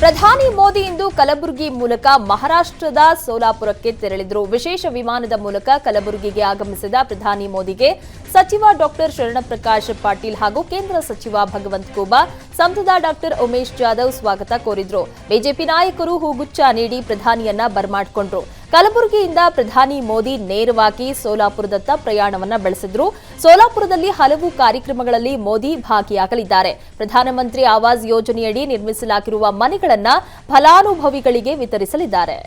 ಪ್ರಧಾನಿ ಮೋದಿ ಇಂದು ಕಲಬುರಗಿ ಮೂಲಕ ಮಹಾರಾಷ್ಟ್ರದ ಸೋಲಾಪುರಕ್ಕೆ ತೆರಳಿದ್ರು. ವಿಶೇಷ ವಿಮಾನದ ಮೂಲಕ ಕಲಬುರಗಿಗೆ ಆಗಮಿಸಿದ ಪ್ರಧಾನಿ ಮೋದಿಗೆ ಸಚಿವ ಡಾಕ್ಟರ್ ಶರಣಪ್ರಕಾಶ್ ಪಾಟೀಲ್ ಹಾಗೂ ಕೇಂದ್ರ ಸಚಿವ ಭಗವಂತ ಕೋಬಾ, ಸಂಸದ ಡಾಕ್ಟರ್ ಉಮೇಶ್ ಜಾಧವ್ ಸ್ವಾಗತ ಕೋರಿದ್ರು. ಬಿಜೆಪಿ ನಾಯಕರು ಹೂಗುಚ್ಚ ನೀಡಿ ಪ್ರಧಾನಿಯನ್ನ ಬರಮಾಡಿಕೊಂಡ್ರು. ಕಲಬುರಗಿಯಿಂದ ಪ್ರಧಾನಿ ಮೋದಿ ನೇರವಾಗಿ ಸೋಲಾಪುರದತ್ತ ಪ್ರಯಾಣವನ್ನ ಬೆಳೆಸಿದ್ರು. ಸೋಲಾಪುರದಲ್ಲಿ ಹಲವು ಕಾರ್ಯಕ್ರಮಗಳಲ್ಲಿ ಮೋದಿ ಭಾಗಿಯಾಗಲಿದ್ದಾರೆ. ಪ್ರಧಾನಮಂತ್ರಿ ಆವಾಸ್ ಯೋಜನೆಯಡಿ ನಿರ್ಮಿಸಲಾಗಿರುವ ಮನೆಗಳನ್ನ ಫಲಾನುಭವಿಗಳಿಗೆ ವಿತರಿಸಲಿದ್ದಾರೆ.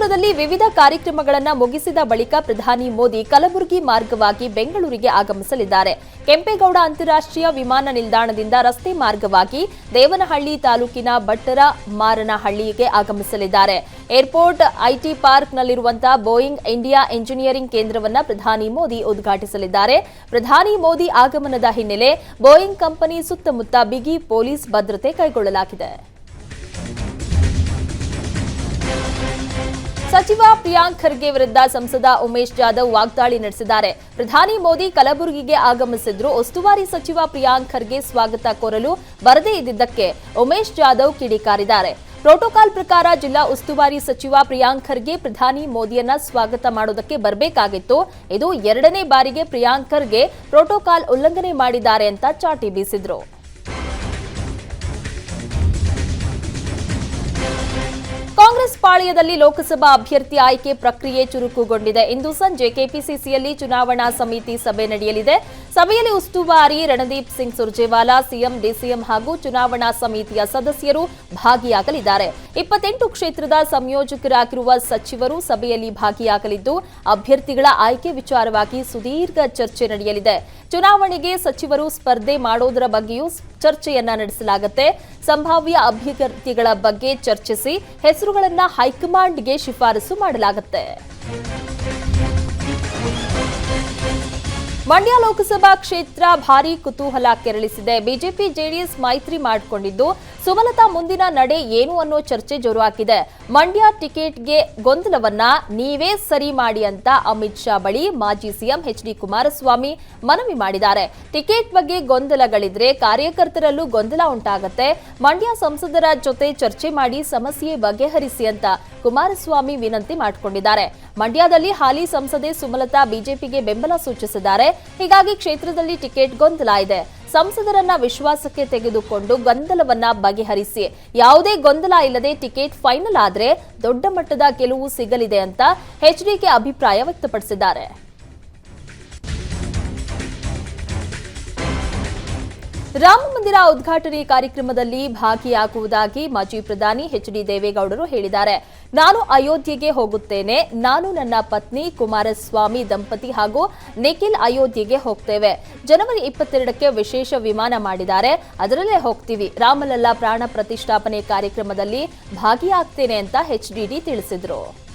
ಸೋಲಾಪುರದಲ್ಲಿ ವಿವಿಧ ಕಾರ್ಯಕ್ರಮಗಳನ್ನು ಮುಗಿಸಿದ ಬಳಿಕ ಪ್ರಧಾನಿ ಮೋದಿ ಕಲಬುರಗಿ ಮಾರ್ಗವಾಗಿ ಬೆಂಗಳೂರಿಗೆ ಆಗಮಿಸಲಿದ್ದಾರೆ. ಕೆಂಪೇಗೌಡ ಅಂತಾರಾಷ್ಟ್ರೀಯ ವಿಮಾನ ನಿಲ್ದಾಣದಿಂದ ರಸ್ತೆ ಮಾರ್ಗವಾಗಿ ದೇವನಹಳ್ಳಿ ತಾಲೂಕಿನ ಬಟ್ಟರ ಮಾರನಹಳ್ಳಿಗೆ ಆಗಮಿಸಲಿದ್ದಾರೆ. ಏರ್ಪೋರ್ಟ್, ಐಟಿ ಪಾರ್ಕ್ನಲ್ಲಿರುವಂತಹ ಬೋಯಿಂಗ್ ಇಂಡಿಯಾ ಎಂಜಿನಿಯರಿಂಗ್ ಕೇಂದ್ರವನ್ನ ಪ್ರಧಾನಿ ಮೋದಿ ಉದ್ಘಾಟಿಸಲಿದ್ದಾರೆ. ಪ್ರಧಾನಿ ಮೋದಿ ಆಗಮನದ ಹಿನ್ನೆಲೆ ಬೋಯಿಂಗ್ ಕಂಪನಿ ಸುತ್ತಮುತ್ತ ಬಿಗಿ ಪೊಲೀಸ್ ಭದ್ರತೆ ಕೈಗೊಳ್ಳಲಾಗಿದೆ. ಸಚಿವ ಪ್ರಿಯಾಂಕ್ ಖರ್ಗೆ ವಿರುದ್ಧ ಸಂಸದ ಉಮೇಶ್ ಜಾಧವ್ ವಾಗ್ದಾಳಿ ನಡೆಸಿದ್ದಾರೆ. ಪ್ರಧಾನಿ ಮೋದಿ ಕಲಬುರಗಿಗೆ ಆಗಮಿಸಿದ್ರು. ಉಸ್ತುವಾರಿ ಸಚಿವ ಪ್ರಿಯಾಂಕ್ ಖರ್ಗೆ ಸ್ವಾಗತ ಕೋರಲು ಬರದೇ ಇದ್ದಿದ್ದಕ್ಕೆ ಉಮೇಶ್ ಜಾಧವ್ ಕಿಡಿಕಾರಿದ್ದಾರೆ. ಪ್ರೋಟೋಕಾಲ್ ಪ್ರಕಾರ ಜಿಲ್ಲಾ ಉಸ್ತುವಾರಿ ಸಚಿವ ಪ್ರಿಯಾಂಕ್ ಖರ್ಗೆ ಪ್ರಧಾನಿ ಮೋದಿಯನ್ನ ಸ್ವಾಗತ ಮಾಡೋದಕ್ಕೆ ಬರಬೇಕಾಗಿತ್ತು. ಇದು ಎರಡನೇ ಬಾರಿಗೆ ಪ್ರಿಯಾಂಕ್ ಖರ್ಗೆ ಪ್ರೋಟೋಕಾಲ್ ಉಲ್ಲಂಘನೆ ಮಾಡಿದ್ದಾರೆ ಅಂತ ಚಾಟಿ ಬೀಸಿದ್ರು. ಕಾಂಗ್ರೆಸ್ ಪಾಳ್ಯದಲ್ಲಿ ಲೋಕಸಭಾ ಅಭ್ಯರ್ಥಿ ಆಯ್ಕೆ ಪ್ರಕ್ರಿಯೆ ಚುರುಕುಗೊಂಡಿದೆ. ಇಂದು ಸಂಜೆ ಕೆಪಿಸಿಸಿಯಲ್ಲಿ ಚುನಾವಣಾ ಸಮಿತಿ ಸಭೆ ನಡೆಯಲಿದೆ. ಸಭೆಯಲ್ಲಿ ಉಸ್ತುವಾರಿ ರಣದೀಪ್ ಸಿಂಗ್ ಸುರ್ಜೇವಾಲಾ, ಸಿಎಂ, ಡಿಸಿಎಂ ಹಾಗೂ ಚುನಾವಣಾ ಸಮಿತಿಯ ಸದಸ್ಯರು ಭಾಗಿಯಾಗಲಿದ್ದಾರೆ. ಇಪ್ಪತ್ತೆಂಟು ಕ್ಷೇತ್ರದ ಸಂಯೋಜಕರಾಗಿರುವ ಸಚಿವರು ಸಭೆಯಲ್ಲಿ ಭಾಗಿಯಾಗಲಿದ್ದು, ಅಭ್ಯರ್ಥಿಗಳ ಆಯ್ಕೆ ವಿಚಾರವಾಗಿ ಸುದೀರ್ಘ ಚರ್ಚೆ ನಡೆಯಲಿದೆ. ಚುನಾವಣೆಗೆ ಸಚಿವರು ಸ್ಪರ್ಧೆ ಮಾಡೋದರ ಬಗ್ಗೆಯೂ ಚರ್ಚೆಯನ್ನ ನಡೆಸಲಾಗುತ್ತೆ. ಸಂಭಾವ್ಯ ಅಭ್ಯರ್ಥಿಗಳ ಬಗ್ಗೆ ಚರ್ಚಿಸಿ ಹೆಸರುಗಳನ್ನ ಹೈಕಮಾಂಡ್ಗೆ ಶಿಫಾರಸು ಮಾಡಲಾಗುತ್ತೆ. ಮಂಡ್ಯ ಲೋಕಸಭಾ ಕ್ಷೇತ್ರ ಭಾರೀ ಕುತೂಹಲ ಕೆರಳಿಸಿದೆ. ಬಿಜೆಪಿ, ಜೆಡಿಎಸ್ ಮೈತ್ರಿ ಮಾಡಿಕೊಂಡಿದ್ದು ಸುಮಲತಾ ಮುಂದಿನ ನಡೆ ಏನು ಅನ್ನೋ ಚರ್ಚೆ ಜೋರು ಹಾಕಿದೆ. ಮಂಡ್ಯ ಟಿಕೆಟ್ಗೆ ಗೊಂದಲವನ್ನ ನೀವೇ ಸರಿ ಮಾಡಿ ಅಂತ ಅಮಿತ್ ಶಾ ಬಳಿ ಮಾಜಿ ಸಿಎಂ ಎಚ್ ಡಿ ಕುಮಾರಸ್ವಾಮಿ ಮನವಿ ಮಾಡಿದ್ದಾರೆ. ಟಿಕೆಟ್ ಬಗ್ಗೆ ಗೊಂದಲಗಳಿದ್ರೆ ಕಾರ್ಯಕರ್ತರಲ್ಲೂ ಗೊಂದಲ ಉಂಟಾಗತ್ತೆ. ಮಂಡ್ಯ ಸಂಸದರ ಜೊತೆ ಚರ್ಚೆ ಮಾಡಿ ಸಮಸ್ಯೆ ಬಗೆಹರಿಸಿ ಅಂತ ಕುಮಾರಸ್ವಾಮಿ ವಿನಂತಿ ಮಾಡಿಕೊಂಡಿದ್ದಾರೆ. ಮಂಡ್ಯದಲ್ಲಿ ಹಾಲಿ ಸಂಸದೆ ಸುಮಲತಾ ಬಿಜೆಪಿಗೆ ಬೆಂಬಲ ಸೂಚಿಸಿದ್ದಾರೆ. ಹೀಗಾಗಿ ಕ್ಷೇತ್ರದಲ್ಲಿ ಟಿಕೆಟ್ ಗೊಂದಲ ಇದೆ. ಸಂಸದರನ್ನ ವಿಶ್ವಾಸಕ್ಕೆ ತೆಗೆದುಕೊಂಡು ಗೊಂದಲವನ್ನ ಬಗೆಹರಿಸಿ. ಯಾವುದೇ ಗೊಂದಲ ಇಲ್ಲದೆ ಟಿಕೆಟ್ ಫೈನಲ್ ಆದರೆ ದೊಡ್ಡ ಮಟ್ಟದ ಗೆಲುವು ಸಿಗಲಿದೆ ಅಂತ ಎಚ್ಡಿಕೆ ಅಭಿಪ್ರಾಯ ವ್ಯಕ್ತಪಡಿಸಿದ್ದಾರೆ. ರಾಮ ಮಂದಿರ ಉದ್ಘಾಟನೆ ಕಾರ್ಯಕ್ರಮದಲ್ಲಿ ಭಾಗಿಯಾಗುವುದಾಗಿ ಮಾಜಿ ಪ್ರಧಾನಿ ಎಚ್ ಡಿ ದೇವೇಗೌಡರು ಹೇಳಿದ್ದಾರೆ. ನಾನು ಅಯೋಧ್ಯೆಗೆ ಹೋಗುತ್ತೇನೆ. ನಾನು ನನ್ನ ಪತ್ನಿ ಕುಮಾರಸ್ವಾಮಿ ದಂಪತಿ ಹಾಗೂ ನಿಖಿಲ್ ಅಯೋಧ್ಯೆಗೆ ಹೋಗ್ತೇವೆ. ಜನವರಿ ಇಪ್ಪತ್ತೆರಡಕ್ಕೆ ವಿಶೇಷ ವಿಮಾನ ಮಾಡಿದ್ದಾರೆ. ಅದರಲ್ಲೇ ಹೋಗ್ತೀವಿ. ರಾಮಲಲ್ಲಾ ಪ್ರಾಣ ಪ್ರತಿಷ್ಠಾಪನೆ ಕಾರ್ಯಕ್ರಮದಲ್ಲಿ ಭಾಗಿಯಾಗ್ತೇನೆ ಅಂತ ಎಚ್ಡಿಡಿ ತಿಳಿಸಿದ್ರು.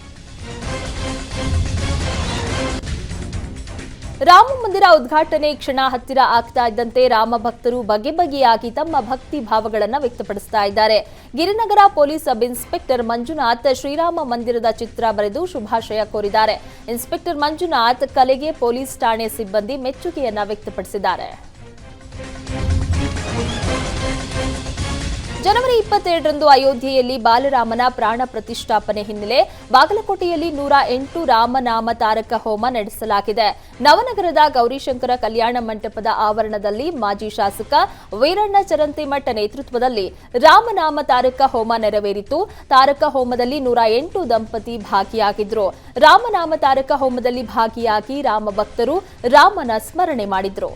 ರಾಮ ಮಂದಿರ ಉದ್ಘಾಟನೆ ಕ್ಷಣ ಹತ್ತಿರ ಆಗ್ತಾ ಇದ್ದಂತೆ ರಾಮ ಭಕ್ತರು ಬಗೆ ಬಗೆಯಾಗಿ ತಮ್ಮ ಭಕ್ತಿ ಭಾವಗಳನ್ನು ವ್ಯಕ್ತಪಡಿಸ್ತಾ ಇದ್ದಾರೆ. Girinagar police sub inspector Manjunath Shrirama ಮಂದಿರದ ಚಿತ್ರ ಬರೆದು ಶುಭಾಶಯ ಕೋರಿದ್ದಾರೆ. ಇನ್ಸ್ಪೆಕ್ಟರ್ ಮಂಜುನಾಥ್ ಕಲೆಗೆ ಪೊಲೀಸ್ ಠಾಣೆ ಸಿಬ್ಬಂದಿ ಮೆಚ್ಚುಗೆಯನ್ನು ವ್ಯಕ್ತಪಡಿಸಿದ್ದಾರೆ. ಜನವರಿ ಇಪ್ಪತ್ತೆರಡರಂದು ಅಯೋಧ್ಯೆಯಲ್ಲಿ ಬಾಲರಾಮನ ಪ್ರಾಣ ಪ್ರತಿಷ್ಠಾಪನೆ ಹಿನ್ನೆಲೆ ಬಾಗಲಕೋಟೆಯಲ್ಲಿ ನೂರ ಎಂಟು ರಾಮನಾಮ ತಾರಕ ಹೋಮ ನಡೆಸಲಾಗಿದೆ. ನವನಗರದ ಗೌರಿಶಂಕರ ಕಲ್ಯಾಣ ಮಂಟಪದ ಆವರಣದಲ್ಲಿ ಮಾಜಿ ಶಾಸಕ ವೀರಣ್ಣ ಚರಂತಿಮಠ ನೇತೃತ್ವದಲ್ಲಿ ರಾಮನಾಮ ತಾರಕ ಹೋಮ ನೆರವೇರಿತು. ತಾರಕ ಹೋಮದಲ್ಲಿ ನೂರ ಎಂಟು ದಂಪತಿ ಭಾಗಿಯಾಗಿದ್ರು. ರಾಮನಾಮ ತಾರಕ ಹೋಮದಲ್ಲಿ ಭಾಗಿಯಾಗಿ ರಾಮ ಭಕ್ತರು ರಾಮನ ಸ್ಮರಣೆ ಮಾಡಿದ್ರು.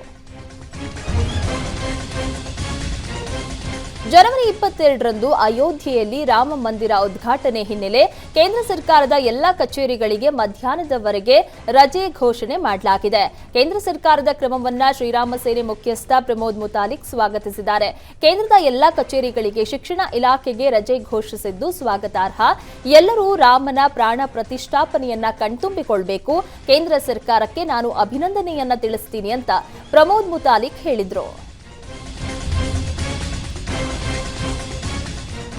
ಜನವರಿ ಇಪ್ಪತ್ತೆರಡರಂದು ಅಯೋಧ್ಯೆಯಲ್ಲಿ ರಾಮ ಮಂದಿರ ಉದ್ಘಾಟನೆ ಹಿನ್ನೆಲೆ ಕೇಂದ್ರ ಸರ್ಕಾರದ ಎಲ್ಲ ಕಚೇರಿಗಳಿಗೆ ಮಧ್ಯಾಹ್ನದವರೆಗೆ ರಜೆ ಘೋಷಣೆ ಮಾಡಲಾಗಿದೆ. ಕೇಂದ್ರ ಸರ್ಕಾರದ ಕ್ರಮವನ್ನ ಶ್ರೀರಾಮ ಸೇನೆ ಮುಖ್ಯಸ್ಥ ಪ್ರಮೋದ್ ಮುತಾಲಿಕ್ ಸ್ವಾಗತಿಸಿದ್ದಾರೆ. ಕೇಂದ್ರದ ಎಲ್ಲ ಕಚೇರಿಗಳಿಗೆ ಶಿಕ್ಷಣ ಇಲಾಖೆಗೆ ರಜೆ ಘೋಷಿಸಿದ್ದು ಸ್ವಾಗತಾರ್ಹ. ಎಲ್ಲರೂ ರಾಮನ ಪ್ರಾಣ ಪ್ರತಿಷ್ಠಾಪನೆಯನ್ನ ಕಣ್ತುಂಬಿಕೊಳ್ಬೇಕು. ಕೇಂದ್ರ ಸರ್ಕಾರಕ್ಕೆ ನಾನು ಅಭಿನಂದನೆಯನ್ನ ತಿಳಿಸ್ತೀನಿ ಅಂತ ಪ್ರಮೋದ್ ಮುತಾಲಿಕ್ ಹೇಳಿದ್ರು.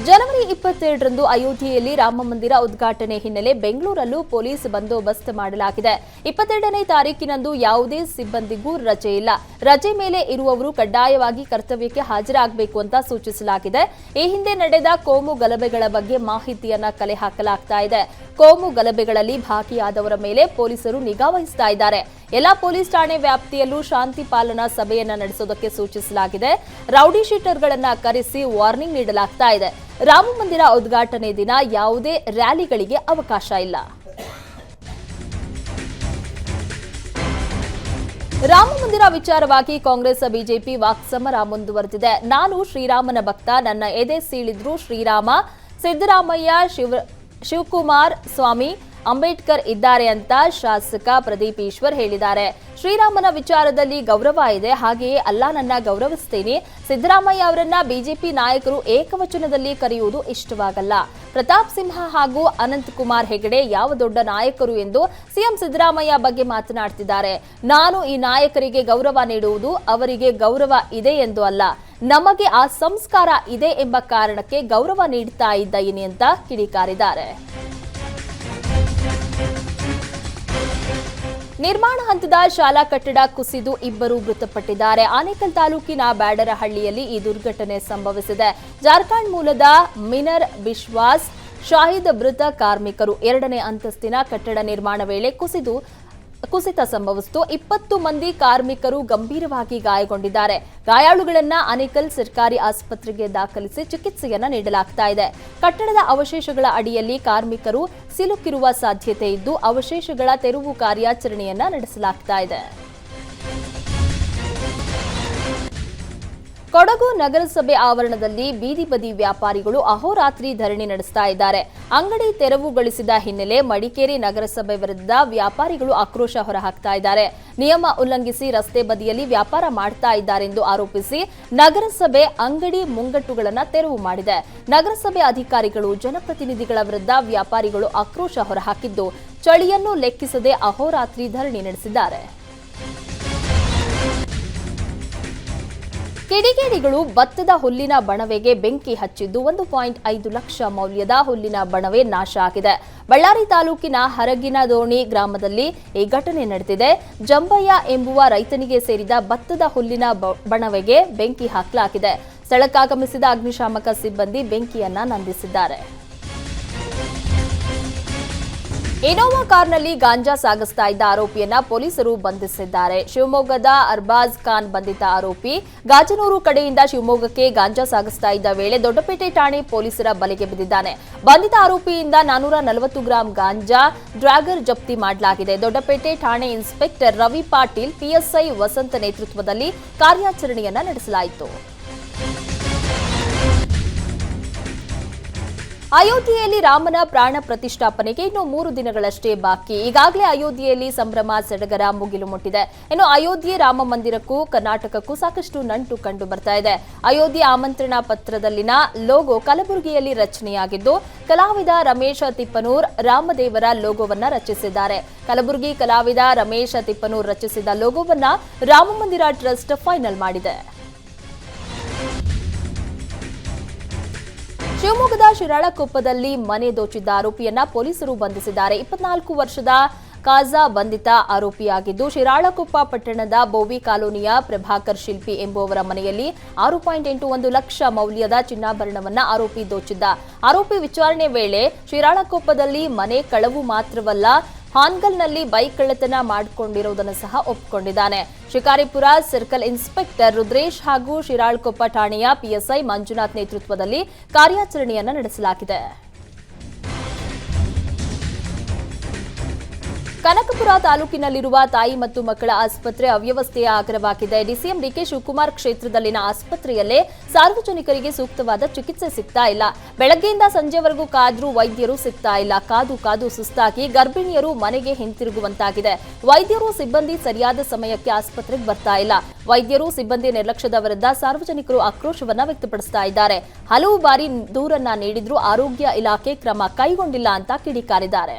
ಜನವರಿ ಇಪ್ಪತ್ತೆರಡರಂದು ಅಯೋಧ್ಯೆಯಲ್ಲಿ ರಾಮ ಮಂದಿರ ಉದ್ಘಾಟನೆ ಹಿನ್ನೆಲೆ ಬೆಂಗಳೂರಲ್ಲೂ ಪೊಲೀಸ್ ಬಂದೋಬಸ್ತ್ ಮಾಡಲಾಗಿದೆ. ಇಪ್ಪತ್ತೆರಡನೇ ತಾರೀಕಿನಂದು ಯಾವುದೇ ಸಿಬ್ಬಂದಿಗೂ ರಜೆ ಇಲ್ಲ. ರಜೆ ಮೇಲೆ ಇರುವವರು ಕಡ್ಡಾಯವಾಗಿ ಕರ್ತವ್ಯಕ್ಕೆ ಹಾಜರಾಗಬೇಕು ಅಂತ ಸೂಚಿಸಲಾಗಿದೆ. ಈ ಹಿಂದೆ ನಡೆದ ಕೋಮು ಗಲಭೆಗಳ ಬಗ್ಗೆ ಮಾಹಿತಿಯನ್ನ ಕಲೆ ಹಾಕಲಾಗ್ತಾ ಇದೆ. ಕೋಮು ಗಲಭೆಗಳಲ್ಲಿ ಭಾಗಿಯಾದವರ ಮೇಲೆ ಪೊಲೀಸರು ನಿಗಾ ವಹಿಸ್ತಾ ಇದ್ದಾರೆ. ಎಲ್ಲಾ ಪೊಲೀಸ್ ಠಾಣೆ ವ್ಯಾಪ್ತಿಯಲ್ಲೂ ಶಾಂತಿ ಪಾಲನಾ ಸಭೆಯನ್ನ ನಡೆಸೋದಕ್ಕೆ ಸೂಚಿಸಲಾಗಿದೆ. ರೌಡಿ ಶೀಟರ್ಗಳನ್ನ ಕರೆಸಿ ವಾರ್ನಿಂಗ್ ನೀಡಲಾಗ್ತಾ ಇದೆ. ರಾಮ ಮಂದಿರ ಉದ್ಘಾಟನೆ ದಿನ ಯಾವುದೇ ರ್ಯಾಲಿಗಳಿಗೆ ಅವಕಾಶ ಇಲ್ಲ. ರಾಮ ಮಂದಿರ ವಿಚಾರವಾಗಿ ಕಾಂಗ್ರೆಸ್ ಬಿಜೆಪಿ ವಾಕ್ಸಮರ ಮುಂದುವರೆದಿದೆ. ನಾನು ಶ್ರೀರಾಮನ ಭಕ್ತ, ನನ್ನ ಎದೆ ಸೀಳಿದ್ರು ಶ್ರೀರಾಮ, ಸಿದ್ದರಾಮಯ್ಯ, ಶಿವ, ಶಿವಕುಮಾರ್ ಸ್ವಾಮಿ ಅಂಬೇಡ್ಕರ್ ಇದ್ದಾರೆ ಅಂತ ಶಾಸಕ ಪ್ರದೀಪ್ ಈಶ್ವರ್ ಹೇಳಿದ್ದಾರೆ. ಶ್ರೀರಾಮನ ವಿಚಾರದಲ್ಲಿ ಗೌರವ ಇದೆ. ಹಾಗೆಯೇ ಅಲ್ಲ, ನನ್ನ ಗೌರವಿಸ್ತೇನೆ. ಸಿದ್ದರಾಮಯ್ಯ ಅವರನ್ನ ಬಿಜೆಪಿ ನಾಯಕರು ಏಕವಚನದಲ್ಲಿ ಕರೆಯುವುದು ಇಷ್ಟವಾಗಲ್ಲ. ಪ್ರತಾಪ್ ಸಿಂಹ ಹಾಗೂ ಅನಂತ್ ಕುಮಾರ್ ಹೆಗಡೆ ಯಾವ ದೊಡ್ಡ ನಾಯಕರು ಎಂದು ಸಿಎಂ ಸಿದ್ದರಾಮಯ್ಯ ಬಗ್ಗೆ ಮಾತನಾಡ್ತಿದ್ದಾರೆ. ನಾನು ಈ ನಾಯಕರಿಗೆ ಗೌರವ ನೀಡುವುದು ಅವರಿಗೆ ಗೌರವ ಇದೆ ಎಂದು ಅಲ್ಲ. ನಮಗೆ ಆ ಸಂಸ್ಕಾರ ಇದೆ ಎಂಬ ಕಾರಣಕ್ಕೆ ಗೌರವ ನೀಡ್ತಾ ಇದ್ದೀನಿ ಅಂತ ಕಿಡಿಕಾರಿದ್ದಾರೆ. ನಿರ್ಮಾಣ ಹಂತದ ಶಾಲಾ ಕಟ್ಟಡ ಕುಸಿದು ಇಬ್ಬರು ಮೃತಪಟ್ಟಿದ್ದಾರೆ. ಆನೇಕಲ್ ತಾಲೂಕಿನ ಬ್ಯಾಡರಹಳ್ಳಿಯಲ್ಲಿ ಈ ದುರ್ಘಟನೆ ಸಂಭವಿಸಿದೆ. ಜಾರ್ಖಂಡ್ ಮೂಲದ ಮಿನರ್ ಬಿಶ್ವಾಸ್, ಶಾಹಿದ್ ಮೃತ ಕಾರ್ಮಿಕರು ಎರಡನೇ ಅಂತಸ್ತಿನ ಕಟ್ಟಡ ನಿರ್ಮಾಣ ವೇಳೆ ಕುಸಿದು ಕುಸಿತ ಸಂಭವಿಸಿತು. ಇಪ್ಪತ್ತು ಮಂದಿ ಕಾರ್ಮಿಕರು ಗಂಭೀರವಾಗಿ ಗಾಯಗೊಂಡಿದ್ದಾರೆ. ಗಾಯಾಳುಗಳನ್ನ ಅನೇಕಲ್ ಸರ್ಕಾರಿ ಆಸ್ಪತ್ರೆಗೆ ದಾಖಲಿಸಿ ಚಿಕಿತ್ಸೆಯನ್ನ ನೀಡಲಾಗ್ತಾ ಇದೆ. ಕಟ್ಟಡದ ಅವಶೇಷಗಳ ಅಡಿಯಲ್ಲಿ ಕಾರ್ಮಿಕರು ಸಿಲುಕಿರುವ ಸಾಧ್ಯತೆ ಇದ್ದು, ಅವಶೇಷಗಳ ತೆರವು ಕಾರ್ಯಾಚರಣೆಯನ್ನ ನಡೆಸಲಾಗ್ತಾ ಇದೆ. ಕೊಡಗು ನಗರಸಭೆ ಆವರಣದಲ್ಲಿ ಬೀದಿ ಬದಿ ವ್ಯಾಪಾರಿಗಳು ಅಹೋರಾತ್ರಿ ಧರಣಿ ನಡೆಸ್ತಾ ಇದ್ದಾರೆ. ಅಂಗಡಿ ತೆರವುಗೊಳಿಸಿದ ಹಿನ್ನೆಲೆ ಮಡಿಕೇರಿ ನಗರಸಭೆ ವಿರುದ್ಧ ವ್ಯಾಪಾರಿಗಳು ಆಕ್ರೋಶ ಹೊರಹಾಕ್ತಾ ಇದ್ದಾರೆ. ನಿಯಮ ಉಲ್ಲಂಘಿಸಿ ರಸ್ತೆ ಬದಿಯಲ್ಲಿ ವ್ಯಾಪಾರ ಮಾಡ್ತಾ ಇದ್ದಾರೆಂದು ಆರೋಪಿಸಿ ನಗರಸಭೆ ಅಂಗಡಿ ಮುಂಗಟ್ಟುಗಳನ್ನು ತೆರವು ಮಾಡಿದೆ. ನಗರಸಭೆ ಅಧಿಕಾರಿಗಳು, ಜನಪ್ರತಿನಿಧಿಗಳ ವಿರುದ್ಧ ವ್ಯಾಪಾರಿಗಳು ಆಕ್ರೋಶ ಹೊರಹಾಕಿದ್ದು, ಚಳಿಯನ್ನು ಲೆಕ್ಕಿಸದೆ ಅಹೋರಾತ್ರಿ ಧರಣಿ ನಡೆಸಿದ್ದಾರೆ. ಕಿಡಿಗೇಡಿಗಳು ಭತ್ತದ ಹುಲ್ಲಿನ ಬಣವೆಗೆ ಬೆಂಕಿ ಹಚ್ಚಿದ್ದು ಒಂದು ಪಾಯಿಂಟ್ ಐದು ಲಕ್ಷ ಮೌಲ್ಯದ ಹುಲ್ಲಿನ ಬಣವೆ ನಾಶ ಆಗಿದೆ. ಬಳ್ಳಾರಿ ತಾಲೂಕಿನ ಹರಗಿನದೋಣಿ ಗ್ರಾಮದಲ್ಲಿ ಈ ಘಟನೆ ನಡೆದಿದೆ. ಜಂಬಯ್ಯ ಎಂಬುವ ರೈತನಿಗೆ ಸೇರಿದ ಭತ್ತದ ಹುಲ್ಲಿನ ಬಣವೆಗೆ ಬೆಂಕಿ ಹಾಕಲಾಗಿದೆ. ಸ್ಥಳಕ್ಕಾಗಮಿಸಿದ ಅಗ್ನಿಶಾಮಕ ಸಿಬ್ಬಂದಿ ಬೆಂಕಿಯನ್ನ ನಂದಿಸಿದ್ದಾರೆ. ಇನೋವಾ ಕಾರ್ನಲ್ಲಿ ಗಾಂಜಾ ಸಾಗಿಸ್ತಾ ಇದ್ದ ಆರೋಪಿಯನ್ನ ಪೊಲೀಸರು ಬಂಧಿಸಿದ್ದಾರೆ. ಶಿವಮೊಗ್ಗದ ಅರ್ಬಾಜ್ ಖಾನ್ ಬಂಧಿತ ಆರೋಪಿ ಗಾಜನೂರು ಕಡೆಯಿಂದ ಶಿವಮೊಗ್ಗಕ್ಕೆ ಗಾಂಜಾ ಸಾಗಿಸ್ತಾ ಇದ್ದ ವೇಳೆ ದೊಡ್ಡಪೇಟೆ ಠಾಣೆ ಪೊಲೀಸರ ಬಲೆಗೆ ಬಿದ್ದಿದ್ದಾನೆ. ಬಂಧಿತ ಆರೋಪಿಯಿಂದ ನಾನೂರ ನಲವತ್ತು ಗ್ರಾಂ ಗಾಂಜಾ ಡ್ರ್ಯಾಗರ್ ಜಪ್ತಿ ಮಾಡಲಾಗಿದೆ. ದೊಡ್ಡಪೇಟೆ ಠಾಣೆ ಇನ್ಸ್ಪೆಕ್ಟರ್ ರವಿ ಪಾಟೀಲ್ ಪಿಎಸ್ಐ ವಸಂತ ನೇತೃತ್ವದಲ್ಲಿ ಕಾರ್ಯಾಚರಣೆಯನ್ನ ನಡೆಸಲಾಯಿತು. ಅಯೋಧ್ಯೆಯಲ್ಲಿ ರಾಮನ ಪ್ರಾಣ ಪ್ರತಿಷ್ಠಾಪನೆಗೆ ಇನ್ನು ಮೂರು ದಿನಗಳಷ್ಟೇ ಬಾಕಿ. ಈಗಾಗಲೇ ಅಯೋಧ್ಯೆಯಲ್ಲಿ ಸಂಭ್ರಮ, ಸಡಗರ ಮುಗಿಲು ಮುಟ್ಟಿದೆ. ಇನ್ನು ಅಯೋಧ್ಯೆ ರಾಮ ಮಂದಿರಕ್ಕೂ, ಕರ್ನಾಟಕಕ್ಕೂ ಸಾಕಷ್ಟು ನಂಟು ಕಂಡು ಬರ್ತಾ ಇದೆ. ಅಯೋಧ್ಯೆ ಆಮಂತ್ರಣ ಪತ್ರದಲ್ಲಿನ ಲೋಗೋ ಕಲಬುರಗಿಯಲ್ಲಿ ರಚನೆಯಾಗಿದ್ದು, ಕಲಾವಿದ ರಮೇಶ ತಿಪ್ಪನೂರ್ ರಾಮದೇವರ ಲೋಗೋವನ್ನ ರಚಿಸಿದ್ದಾರೆ. ಕಲಬುರಗಿ ಕಲಾವಿದ ರಮೇಶ ತಿಪ್ಪನೂರ್ ರಚಿಸಿದ ಲೋಗೋವನ್ನ ರಾಮ ಮಂದಿರ ಟ್ರಸ್ಟ್ ಫೈನಲ್ ಮಾಡಿದೆ. ಶಿವಮೊಗ್ಗದ ಶಿರಾಳಕೊಪ್ಪದಲ್ಲಿ ಮನೆ ದೋಚಿದ್ದ ಆರೋಪಿಯನ್ನ ಪೊಲೀಸರು ಬಂಧಿಸಿದ್ದಾರೆ. ಇಪ್ಪತ್ನಾಲ್ಕು ವರ್ಷದ ಕಾಜಾ ಬಂಧಿತ ಆರೋಪಿಯಾಗಿದ್ದು, ಶಿರಾಳಕೊಪ್ಪ ಪಟ್ಟಣದ ಬೋವಿ ಕಾಲೋನಿಯ ಪ್ರಭಾಕರ್ ಶಿಲ್ಪಿ ಎಂಬುವವರ ಮನೆಯಲ್ಲಿ ಆರು ಪಾಯಿಂಟ್ ಎಂಟು ಒಂದು ಲಕ್ಷ ಮೌಲ್ಯದ ಚಿನ್ನಾಭರಣವನ್ನು ಆರೋಪಿ ದೋಚಿದ್ದ. ಆರೋಪಿ ವಿಚಾರಣೆ ವೇಳೆ ಶಿರಾಳಕೊಪ್ಪದಲ್ಲಿ ಮನೆ ಕಳವು ಮಾತ್ರವಲ್ಲ ಹಾನ್ಗಲ್ನಲ್ಲಿ ಬೈಕ್ ಕಳ್ಳತನ ಮಾಡಿಕೊಂಡಿರುವುದನ್ನು ಸಹ ಒಪ್ಪಿಕೊಂಡಿದ್ದಾನೆ. ಶಿಕಾರಿಪುರ ಸರ್ಕಲ್ ಇನ್ಸ್ಪೆಕ್ಟರ್ ರುದ್ರೇಶ್ ಹಾಗೂ ಶಿರಾಳ್ಕೊಪ್ಪ ಠಾಣೆಯ ಪಿಎಸ್ಐ ಮಂಜುನಾಥ್ ನೇತೃತ್ವದಲ್ಲಿ ಕಾರ್ಯಾಚರಣೆಯನ್ನು ನಡೆಸಲಾಗಿದೆ. ಕನಕಪುರ ತಾಲೂಕಿನಲ್ಲಿರುವ ತಾಯಿ ಮತ್ತು ಮಕ್ಕಳ ಆಸ್ಪತ್ರೆ ಅವ್ಯವಸ್ಥೆಯ ಆಗ್ರವಾಗಿದೆ ಡಿಸಿಎಂ ಡಿಕೆ ಶಿವಕುಮಾರ್ ಕ್ಷೇತ್ರದಲ್ಲಿನ ಆಸ್ಪತ್ರೆಯಲ್ಲೇ ಸಾರ್ವಜನಿಕರಿಗೆ ಸೂಕ್ತವಾದ ಚಿಕಿತ್ಸೆ ಸಿಗ್ತಾ ಇಲ್ಲ. ಬೆಳಗ್ಗೆಯಿಂದ ಸಂಜೆವರೆಗೂ ಕಾದ್ರೂ ವೈದ್ಯರು ಸಿಗ್ತಾ ಇಲ್ಲ. ಕಾದು ಕಾದು ಸುಸ್ತಾಗಿ ಗರ್ಭಿಣಿಯರು ಮನೆಗೆ ಹಿಂತಿರುಗುವಂತಾಗಿದೆ. ವೈದ್ಯರು ಸಿಬ್ಬಂದಿ ಸರಿಯಾದ ಸಮಯಕ್ಕೆ ಆಸ್ಪತ್ರೆಗೆ ಬರ್ತಾ ಇಲ್ಲ. ವೈದ್ಯರು ಸಿಬ್ಬಂದಿ ನಿರ್ಲಕ್ಷ್ಯದ ವಿರುದ್ಧ ಸಾರ್ವಜನಿಕರು ಆಕ್ರೋಶವನ್ನ ವ್ಯಕ್ತಪಡಿಸ್ತಾ ಇದ್ದಾರೆ. ಹಲವು ಬಾರಿ ದೂರನ್ನ ನೀಡಿದ್ರೂ ಆರೋಗ್ಯ ಇಲಾಖೆ ಕ್ರಮ ಕೈಗೊಂಡಿಲ್ಲ ಅಂತ ಕಿಡಿಕಾರಿದ್ದಾರೆ.